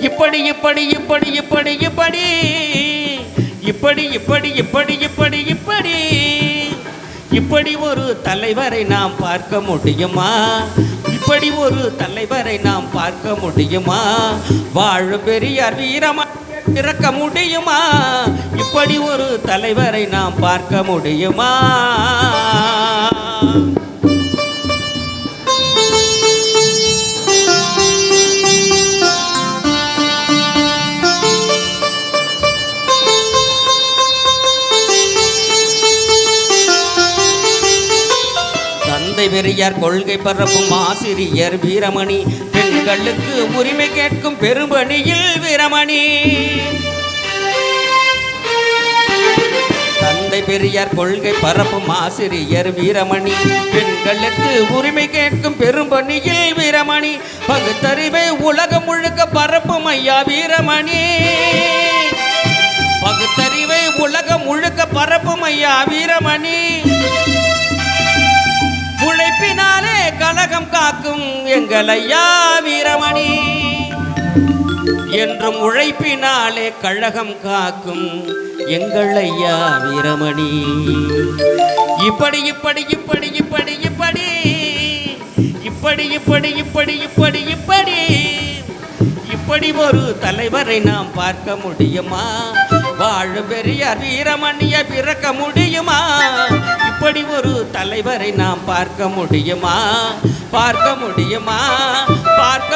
இப்படி இப்படி இப்படி இப்படி இப்படி. இப்படி இப்படி இப்படி இப்படி இப்படி. இப்படி ஒரு தலைவரை நாம் பார்க்க முடியுமா? இப்படி ஒரு தலைவரை நாம் பார்க்க முடியுமா? வாழும் பெரியார் வீரமா இறக்க முடியுமா? இப்படி ஒரு தலைவரை நாம் பார்க்க முடியுமா? கொள்கை பெரியார் கொள்கை பரப்பும் ஆசிரியர் வீரமணி. பெண்களுக்கு உரிமை கேட்கும் பெரும்பணியில் வீரமணி. தந்தை பெரியார் கொள்கை பரப்பும் ஆசிரியர் வீரமணி. பெண்களுக்கு உரிமை கேட்கும் பெரும்பணியில் வீரமணி. பகுத்தறிவை உலகம் முழுக்க பரப்பும் ஐயா வீரமணி. பகுத்தறிவை உலகம் முழுக்க பரப்பும் ஐயா வீரமணி. எங்கள் ஐயா வீரமணி என்றும் உழைப்பினாலே கழகம் காக்கும் எங்கள் ஐயா வீரமணி இப்படி இப்படி இப்படி இப்படி இப்படி இப்படி இப்படி இப்படி இப்படி இப்படி இப்படி ஒரு தலைவரை நாம் பார்க்க முடியுமா வாழ பெரியார் வீரமணிய பிறக்க முடியுமா அப்படி ஒரு தலைவரை நாம் பார்க்க முடியுமா? பார்க்க முடியுமா? பார்க்க